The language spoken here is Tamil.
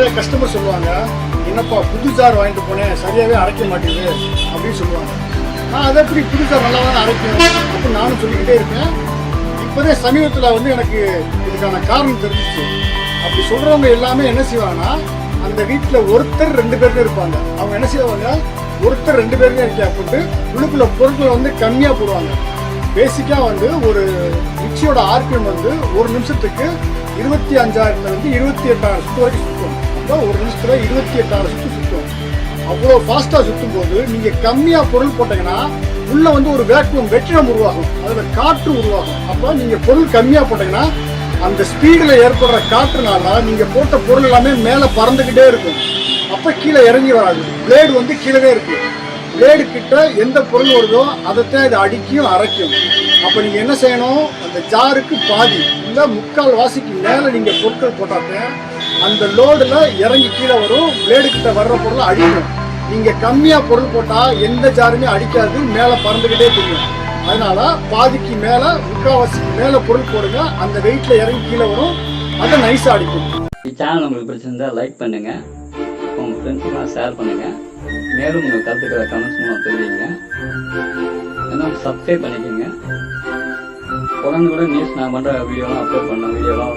நிறைய கஸ்டமர் சொல்லுவாங்க என்னப்பா புது சார் வாங்கிட்டு போனேன் சரியாகவே அரைக்க மாட்டேங்குது அப்படின்னு சொல்லுவாங்க. நான் அதை எப்படி புது சார் நல்லா தான் அரைக்கும் அப்படின்னு நானும் சொல்லிக்கிட்டே இருக்கேன். இப்போதே சமீபத்தில் வந்து எனக்கு இதுக்கான காரணம் தெரிஞ்சிச்சு. அப்படி சொல்கிறவங்க எல்லாமே என்ன செய்வாங்கன்னா அந்த வீட்டில் ஒருத்தர் ரெண்டு பேருமே இருப்பாங்க. அவங்க என்ன செய்வாங்க? ஒருத்தர் ரெண்டு பேருமே தான் இருக்கா போட்டு உள்ளுக்குள்ள பொருட்களை வந்து கம்மியாக போடுவாங்க. பேசிக்காக வந்து ஒரு மிக்சியோட ஆர்பிஎம் வந்து ஒரு நிமிஷத்துக்கு இருபத்தி அஞ்சாயிரத்துலேருந்து இருபத்தி எட்டாயிரம் சுற்று வரைக்கும் சுற்றும் அப்போ ஒரு நிமிஷத்தில் இருபத்தி எட்டாயிரம் சுற்று சுற்றும் அவ்வளோ ஃபாஸ்ட்டாக சுற்றும் போது நீங்கள் கம்மியாக பொருள் போட்டீங்கன்னா உள்ளே வந்து ஒரு வேக்குவம் வெற்றிடம் உருவாகும். அதில் காற்று உருவாகும். அப்போ நீங்கள் பொருள் கம்மியாக போட்டீங்கன்னா அந்த ஸ்பீடில் ஏற்படுற காற்றுனால நீங்கள் போட்ட பொருள் எல்லாமே மேலே பறந்துக்கிட்டே இருக்கும். அப்போ கீழே இறங்கி வராது. பிளேடு வந்து கீழே இருக்கு. பிளேடு கிட்ட எந்த பொருள் வருதோ அதைத்தான் இது அடிக்கும் அரைக்கும். அப்போ நீங்கள் என்ன செய்யணும்? அந்த ஜாருக்கு பாதி இல்லை முக்கால் வாசிக்கு மேலே நீங்கள் பொருட்கள் போட்டாத்தான் அந்த லோடுல இறங்கி கீழே வரும் பிளேடு கிட்ட வர்ற பொருளை அடிக்கும் நீங்க கம்மியாக பொருள் போட்டால் எந்த ஜாருமே அடிக்காது மேலே பறந்துக்கிட்டே தெரியும். அதனால பாதிக்கு மேலே முக்கால்வாசிக்கு மேலே பொருள் போடுங்க அந்த வெயிட்டில் இறங்கி கீழே வரும் அதை நைஸாக அடிக்கும். சேனல் உங்களுக்கு பிடிச்சிருந்தா லைக் பண்ணுங்க உங்க ஃப்ரெண்ட்ஸ்க்குலாம் ஷேர் பண்ணுங்க. மேலும் உங்க கருத்துக்களை கமெண்ட்ஸ் மூலம் தெரிவிங்க. ஏன்னா சப்ஸ்கிரைப் பண்ணிக்கோங்க. உடனே கூட நியூஸ் நான் பண்ணுற வீடியோலாம் அப்லோட் பண்ண வீடியோலாம்